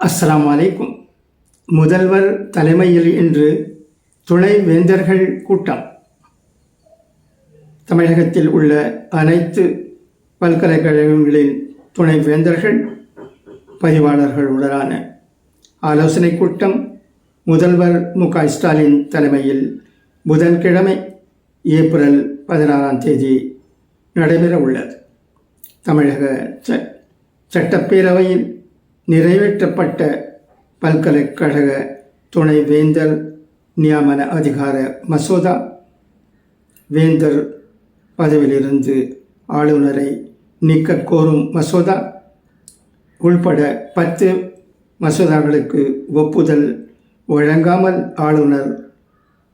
அஸ்லாம் வலைக்கும் முதல்வர் தலைமையில் இன்று துணை வேந்தர்கள் கூட்டம். தமிழகத்தில் உள்ள அனைத்து பல்கலைக்கழகங்களின் துணை வேந்தர்கள் பதிவாளர்களுடனான ஆலோசனை கூட்டம் முதல்வர் மு க ஸ்டாலின் தலைமையில் புதன்கிழமை ஏப்ரல் பதினாறாம் தேதி நடைபெற உள்ளது தமிழக ச சட்டப்பேரவையில் நிறைவேற்றப்பட்ட பல்கலைக்கழக துணை வேந்தர் நியமன அதிகார மசோதா வேந்தர் பதவியிலிருந்து ஆளுநரை நீக்கக் கோரும் மசோதா உள்பட பத்து மசோதாக்களுக்கு ஒப்புதல் வழங்காமல் ஆளுநர்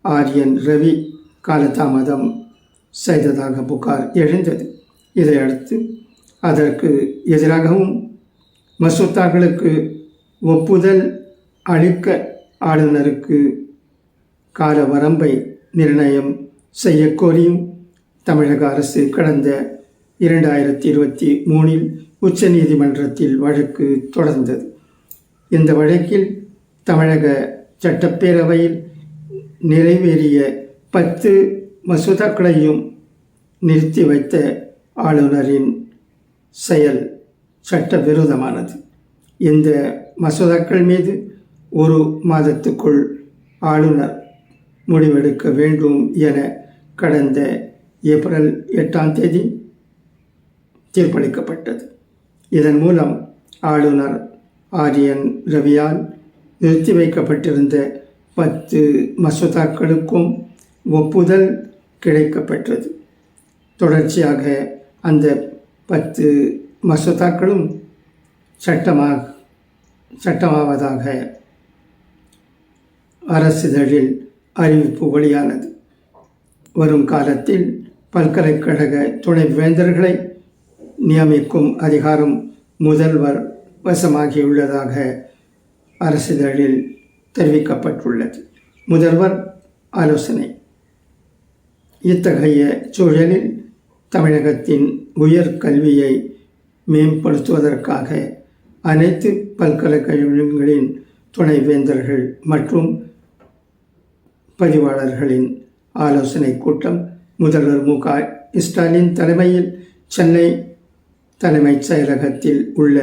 ஆர்.என். ரவி காலதாமதம் செய்ததாக புகார் எழுந்தது இதையடுத்து அதற்கு எதிராகவும் மசோதாக்களுக்கு ஒப்புதல் அளிக்க ஆளுநருக்கு கால வரம்பை நிர்ணயம் செய்யக்கோரியும் தமிழக அரசு கடந்த இரண்டாயிரத்தி இருபத்தி மூணில் உச்ச நீதிமன்றத்தில் வழக்கு தொடர்ந்தது. இந்த வழக்கில் தமிழக சட்டப்பேரவையில் நிறைவேறிய பத்து மசோதாக்களையும் நிறுத்தி வைத்த ஆளுநரின் செயல் சட்டவிரோதமானது. இந்த மசோதாக்கள் மீது ஒரு மாதத்துக்குள் ஆளுநர் முடிவெடுக்க வேண்டும் என கடந்த ஏப்ரல் எட்டாம் தேதி தீர்ப்பளிக்கப்பட்டது. இதன் மூலம் ஆளுநர் ஆரியன் ரவியால் நிறுத்தி வைக்கப்பட்டிருந்த பத்து மசோதாக்களுக்கும் ஒப்புதல் கிடைக்கப்பெற்றது. தொடர்ச்சியாக அந்த பத்து மசோதாக்களும் சட்டமாக சட்டமாவதாக அரசிதழில் அறிவிப்பு வெளியானது. வரும் காலத்தில் பல்கலைக்கழக துணைவேந்தர்களை நியமிக்கும் அதிகாரம் முதல்வர் வசமாகியுள்ளதாக அரசிதழில் தெரிவிக்கப்பட்டுள்ளது. முதல்வர் ஆலோசனை. இத்தகைய சூழலில் தமிழகத்தின் உயர்கல்வியை மேம்படுத்துவதற்காக அனைத்து பல்கலைக்கழகங்களின் துணைவேந்தர்கள் மற்றும் பதிவாளர்களின் ஆலோசனை கூட்டம் முதல்வர் மு க ஸ்டாலின் தலைமையில் சென்னை தலைமைச் செயலகத்தில் உள்ள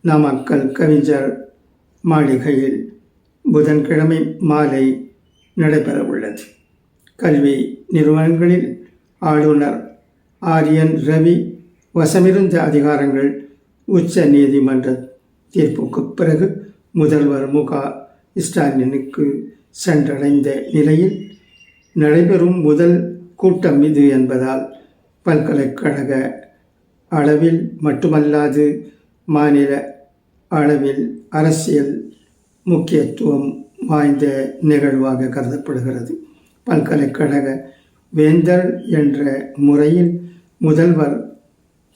நாமக்கல் கவிஞர் மாளிகையில் புதன்கிழமை மாலை நடைபெறவுள்ளது. கல்வி நிறுவனங்களில் ஆளுநர் ஆரியன் ரவி வசமிருந்த அதிகாரங்கள் உச்ச நீதிமன்ற தீர்ப்புக்கு பிறகு முதல்வர் மு க ஸ்டாலினுக்கு சென்றடைந்த நிலையில் நடைபெறும் முதல் கூட்டம் இது என்பதால் பல்கலைக்கழக அளவில் மட்டுமல்லாது மாநில அளவில் அரசியல் முக்கியத்துவம் வாய்ந்த நிகழ்வாக கருதப்படுகிறது. பல்கலைக்கழக வேந்தர் என்ற முறையில் முதல்வர்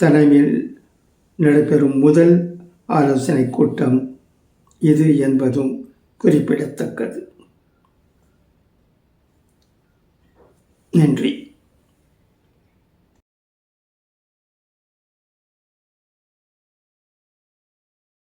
தலைமையில் நடைபெறும் முதல் ஆலோசனை கூட்டம் இது என்பதும் குறிப்பிடத்தக்கது. நன்றி.